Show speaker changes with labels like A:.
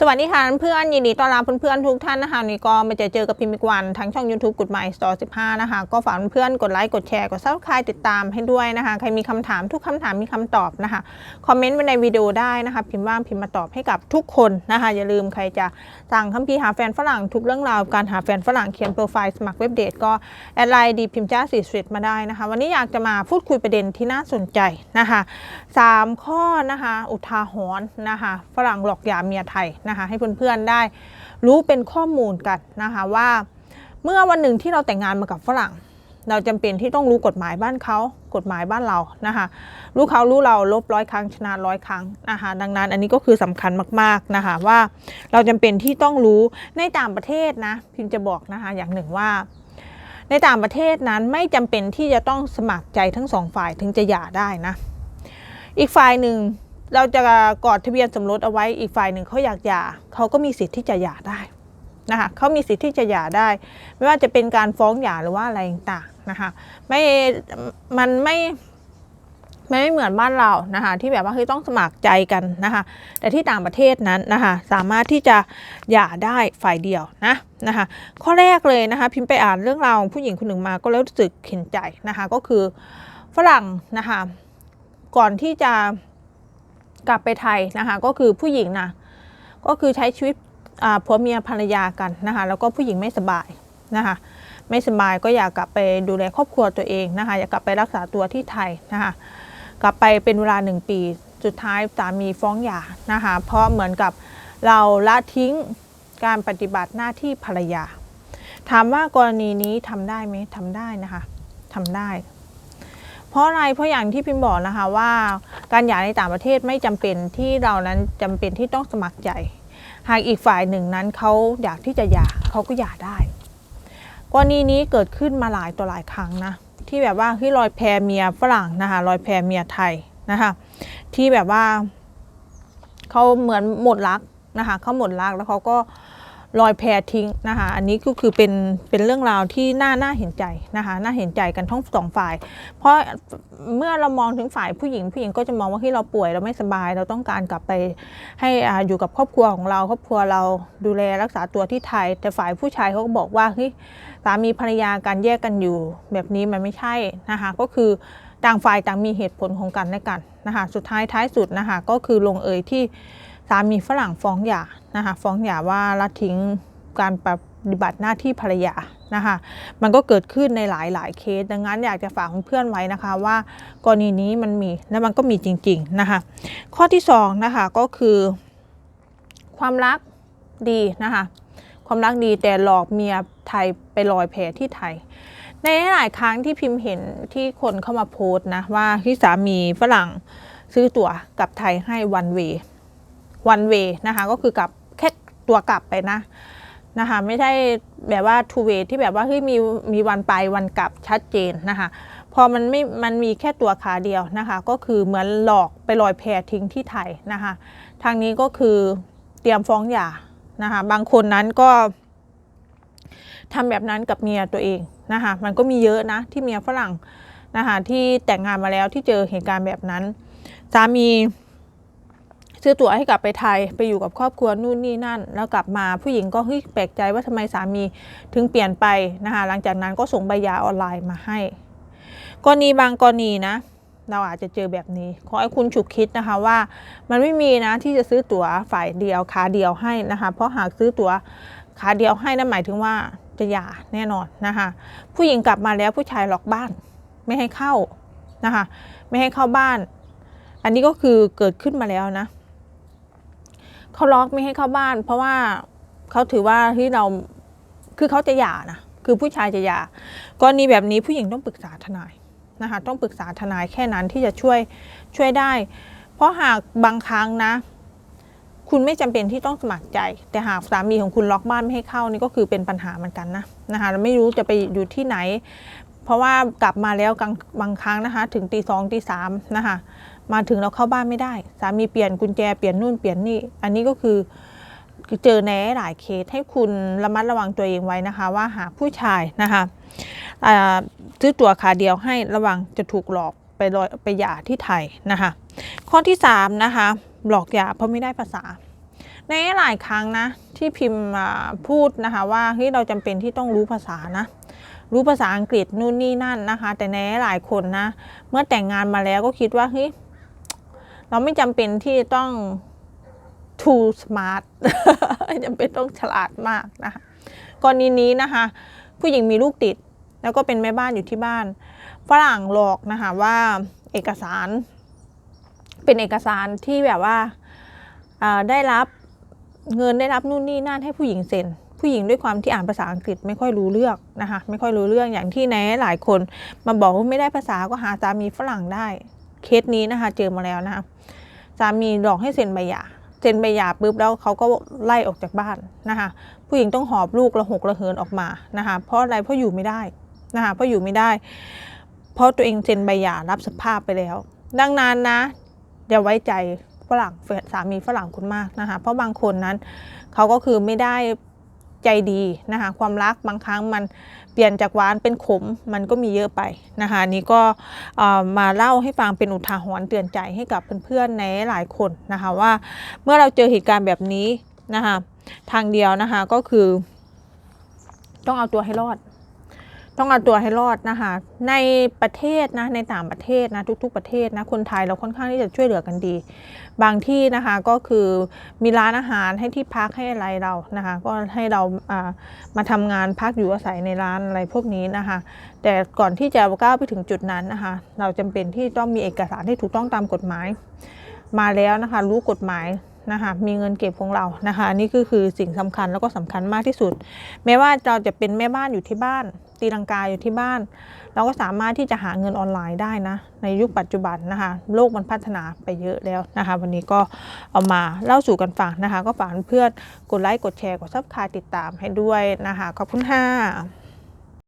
A: สวัสดีค่ะเพื่อนยินดีต้อนรับเพื่อนๆทุกท่านนะคะนี่ก็มาเจอเจอกับพิมพ์กวันทั้งช่อง YouTube กฎหมายสตอร์15 นะคะ ก็ฝากเพื่อนกดไลค์กดแชร์กดซับสไครต์ติดตามให้ด้วยนะคะ ใครมีคำถามทุกคำถามมีคำตอบนะคะคอมเมนต์ไว้ในวิดีโอได้นะคะ พิมพ์ว่างพิมพ์มาตอบให้กับทุกคนนะคะ อย่าลืมใครจะสั่งคัมภีร์หาแฟนฝรั่งทุกเรื่องราวการหาแฟนฝรั่งเขียนโปรไฟล์สมัครเว็บเดทก็แอดไลน์ดีพิมพ์จ้าสีสวีทมาได้นะคะ วันนี้อยากจะมาพูดคุยประเด็นที่น่าสนใจนะคะสามข้อนะคะ อุทาหรณ์นะคะ ฝรั่งหลอกยาเมียไทยนะคะให้เพื่อนๆได้รู้เป็นข้อมูลกันนะคะว่าเมื่อวันหนึ่งที่เราแต่งงานมากับฝรั่ง เราจำเป็นที่ต้องรู้กฎหมายบ้านเขากฎหมายบ้านเรานะคะรู้เขารู้เราลบร้อยครั้งชนะร้อยครั้งนะคะดังนั้นอันนี้ก็คือสำคัญมากๆนะคะว่าเราจำเป็นที่ต้องรู้ในต่างประเทศนะพิมจะบอกนะคะอย่างหนึ่งว่าในต่างประเทศนั้นไม่จำเป็นที่จะต้องสมัครใจทั้งสองฝ่ายถึงจะหย่าได้นะ อีกฝ่ายหนึ่ง เราจะกอดทะเบียนสมรสเอาไว้อีกฝ่ายหนึ่งเขาอยากหย่าเขาก็มีสิทธิ์ที่จะหย่าได้นะคะเขามีสิทธิ์ที่จะหย่าได้ ไม่ว่าจะเป็นการฟ้องหย่าหรือว่าอะไรต่างๆนะคะไม่มันไม่ไม่เหมือนบ้านเรานะคะที่แบบว่าเฮ้ยต้องสมัครใจกันนะคะแต่ที่ต่างประเทศนั้นนะคะสามารถที่จะหย่าได้ฝ่ายเดียวนะนะคะข้อแรกเลยนะคะพิมพ์ไปอ่านเรื่องราวผู้หญิงคนหนึ่งมาก็แล้วรู้สึกเข็นใจนะคะก็คือฝรั่งนะคะก่อนที่จะ กลับไปไทยนะคะก็คือผู้หญิงนะก็คือใช้ชีวิตผัวเมียภรรยากันนะคะแล้วก็ผู้หญิงไม่สบายนะคะไม่สบายก็อยากกลับไปดูแลครอบครัวตัวเองนะคะอยากกลับไปรักษาตัวที่ไทยนะคะกลับไปเป็นเวลาหนึ่งปี สุดท้ายสามีฟ้องหย่านะคะเพราะเหมือนกับเราละทิ้งการปฏิบัติหน้าที่ภรรยา ถามว่ากรณีนี้ทำได้ไหมทำได้นะคะทำได้ ราะอะไรเพราะอย่างที่พิมพ์บอกนะคะว่า การหย่าในต่างประเทศไม่จำเป็นที่เรานั้นจำเป็นที่ต้องสมัครใจ หากอีกฝ่ายหนึ่งนั้นเขาอยากที่จะหย่าเขาก็หย่าได้กรณีนี้เกิดขึ้นมาหลายต่อหลายครั้งนะที่แบบว่าที่ลอยแพเมียฝรั่งนะคะลอยแพเมียไทยนะคะที่แบบว่าเขาเหมือนหมดรักนะคะเขาหมดรักแล้วเขาก็ ลอยแพทิ้งนะคะอันนี้ก็คือเป็นเป็นเรื่องราวที่น่าน่าเห็นใจนะคะน่าเห็นใจกันทั้งสองฝ่าย เพราะเมื่อเรามองถึงฝ่ายผู้หญิงผู้หญิงก็จะมองว่าที่เราป่วยเราไม่สบาย เราต้องการกลับไปให้อาอยู่กับครอบครัวของเรา ครอบครัวเราดูแลรักษาตัวที่ไทย แต่ฝ่ายผู้ชายเขาก็บอกว่าเฮ้ยสามีภรรยาการแยกกันอยู่ แบบนี้มันไม่ใช่นะคะก็คือต่างฝ่ายต่างมีเหตุผลของกันและกันนะคะสุดท้ายท้ายสุดนะคะก็คือลงเอยที่ สามีฝรั่งฟ้องหย่านะคะฟ้องหย่าว่าละทิ้งการปฏิบัติหน้าที่ภรรยานะคะมันก็เกิดขึ้นในหลายหลายๆเคส ดังนั้นอยากจะฝากเพื่อนไว้นะคะว่ากรณีนี้มันมีและมันก็มีจริงๆนะคะข้อที่สองนะคะก็คือความรักดีนะคะความรักดีแต่หลอกเมียไทยไปลอยแพที่ไทย ในหลายครั้งที่พิมพ์เห็นที่คนเข้ามาโพสต์นะว่าที่สามีฝรั่งซื้อตั๋วกลับไทยให้วันเว วันเวนะคะก็คือกลับแค่ตัวกลับไปนะนะคะไม่ใช่แบบว่า two way ที่แบบว่าเฮ้ยมีมีวันไปวันกลับชัดเจนนะคะพอมันไม่มันมีแค่ตัวขาเดียวนะคะก็คือเหมือนหลอกไปลอยแพทิ้งที่ไทยนะคะทางนี้ก็คือเตรียมฟ้องหย่านะคะบางคนนั้นก็ทำแบบนั้นกับเมียตัวเองนะคะมันก็มีเยอะนะที่เมียฝรั่งนะคะที่แต่งงานมาแล้วที่เจอเหตุการณ์แบบนั้นสามี ซื้อตั๋วให้กลับไปไทยไปอยู่กับครอบครัวนู่นนี่นั่น แล้วกลับมาผู้หญิงก็เฮ้ยแปลกใจว่าทำไมสามีถึงเปลี่ยนไปนะคะหลังจากนั้นก็ส่งใบยาออนไลน์มาให้กรณีบางกรณีนะ เราอาจจะเจอแบบนี้ ขอให้คุณฉุกคิดนะคะว่า มันไม่มีนะที่จะซื้อตั๋วฝ่ายเดียวขาเดียวให้นะคะเพราะหากซื้อตั๋วขาเดียวให้นั่นหมายถึงว่าจะหย่าแน่นอนนะคะผู้หญิงกลับมาแล้วผู้ชายล็อกบ้าน ไม่ให้เข้านะคะไม่ให้เข้าบ้าน อันนี้ก็คือเกิดขึ้นมาแล้วนะ เขาล็อกไม่ให้เข้าบ้าน เพราะว่าเขาถือว่าที่เราคือเขาจะหย่านะคือผู้ชายจะหย่ากรณีแบบนี้ผู้หญิงต้องปรึกษาทนายนะคะต้องปรึกษาทนายแค่นั้นที่จะช่วยช่วยได้ เพราะหากบางครั้งนะ คุณไม่จำเป็นที่ต้องสมัครใจ แต่หากสามีของคุณล็อกบ้านไม่ให้เข้านี่ก็คือเป็นปัญหาเหมือนกันนะนะคะเราไม่รู้จะไปอยู่ที่ไหน เพราะว่ากลับมาแล้วบางครั้งนะคะ ถึงตีสองตีสามนะคะมาถึงเราเข้าบ้านไม่ได้ สามีเปลี่ยนกุญแจเปลี่ยนนู่นเปลี่ยนนี่ อันนี้ก็คือเจอในหลายเคสให้คุณระมัดระวังตัวเองไว้นะคะ ว่าหากผู้ชายนะคะซื้อตั๋วขาเดียวให้ระวังจะถูกหลอกไปลอยไปหย่าที่ไทยนะคะ ข้อที่3นะคะหลอกหย่าเพราะไม่ได้ภาษา ในหลายครั้งนะที่พิมพ์พูดนะคะว่าเฮ้ยเราจำเป็นที่ต้องรู้ภาษานะ รู้ภาษาอังกฤษนู่นนี่นั่นนะคะ แต่ในหลายคนนะ เมื่อแต่งงานมาแล้วก็คิดว่าเฮ้ยเราไม่จำเป็นที่ต้อง too smart จำเป็นต้องฉลาดมากนะคะกรณีนี้นะคะ ผู้หญิงมีลูกติด แล้วก็เป็นแม่บ้านอยู่ที่บ้านฝรั่งหลอกนะคะว่าเอกสารเป็นเอกสารที่แบบว่าอ่าได้รับเงินได้รับนู่นนี่นั่นให้ผู้หญิงเซ็น ผู้หญิงด้วยความที่อ่านภาษาอังกฤษไม่ค่อยรู้เรื่องนะคะไม่ค่อยรู้เรื่องอย่างที่ในหลายคนมาบอกว่าไม่ได้ภาษาก็หาสามีฝรั่งได้เคสนี้นะคะเจอมาแล้วนะคะสามีหลอกให้เซ็นใบหย่าเซ็นใบหย่าปุ๊บแล้วเขาก็ไล่ออกจากบ้านนะคะผู้หญิงต้องหอบลูกระหกระเหินออกมานะคะเพราะอะไรเพราะอยู่ไม่ได้นะคะเพราะอยู่ไม่ได้ เพราะตัวเองเซ็นใบหย่ารับสภาพไปแล้ว ดังนั้นนะอย่าไว้ใจฝรั่งสามีฝรั่งคุณมากนะคะเพราะบางคนนั้นเขาก็คือไม่ได้ ใจดีนะคะความรักบางครั้งมันเปลี่ยนจากหวานเป็นขมมันก็มีเยอะไปนะคะนี่ก็มาเล่าให้ฟังเป็นอุทาหรณ์เตือนใจให้กับเพื่อนๆในหลายคนนะคะว่าเมื่อเราเจอเหตุการณ์แบบนี้นะคะทางเดียวนะคะก็คือ ต้องเอาตัวให้รอด ต้องเอาตัวให้รอดนะคะ ในประเทศนะในต่างประเทศนะทุก ๆ ประเทศนะคนไทยเราค่อนข้างที่จะช่วยเหลือกันดี บางที่นะคะก็คือมีร้านอาหารให้ที่พักให้อะไรเรานะคะ ก็ให้เราอ่ามาทำงานพักอยู่อาศัยในร้านอะไรพวกนี้นะคะ แต่ก่อนที่จะก้าวไปถึงจุดนั้นนะคะ เราจำเป็นที่ต้องมีเอกสารที่ถูกต้องตามกฎหมาย มาแล้วนะคะรู้กฎหมายนะคะมีเงินเก็บของเรานะคะ นี่ก็คือสิ่งสำคัญแล้วก็สำคัญมากที่สุด แม้ว่าเราจะเป็นแม่บ้านอยู่ที่บ้าน ตีลังกาอยู่ที่บ้าน เราก็สามารถที่จะหาเงินออนไลน์ได้นะ ในยุคปัจจุบันนะคะ โลกมันพัฒนาไปเยอะแล้วนะคะ วันนี้ก็เอามาเล่าสู่กันฟังนะคะ ก็ฝากเพื่อนกดไลค์กดแชร์กดซับสไครต์ติดตามให้ด้วยนะคะขอบคุณค่ะ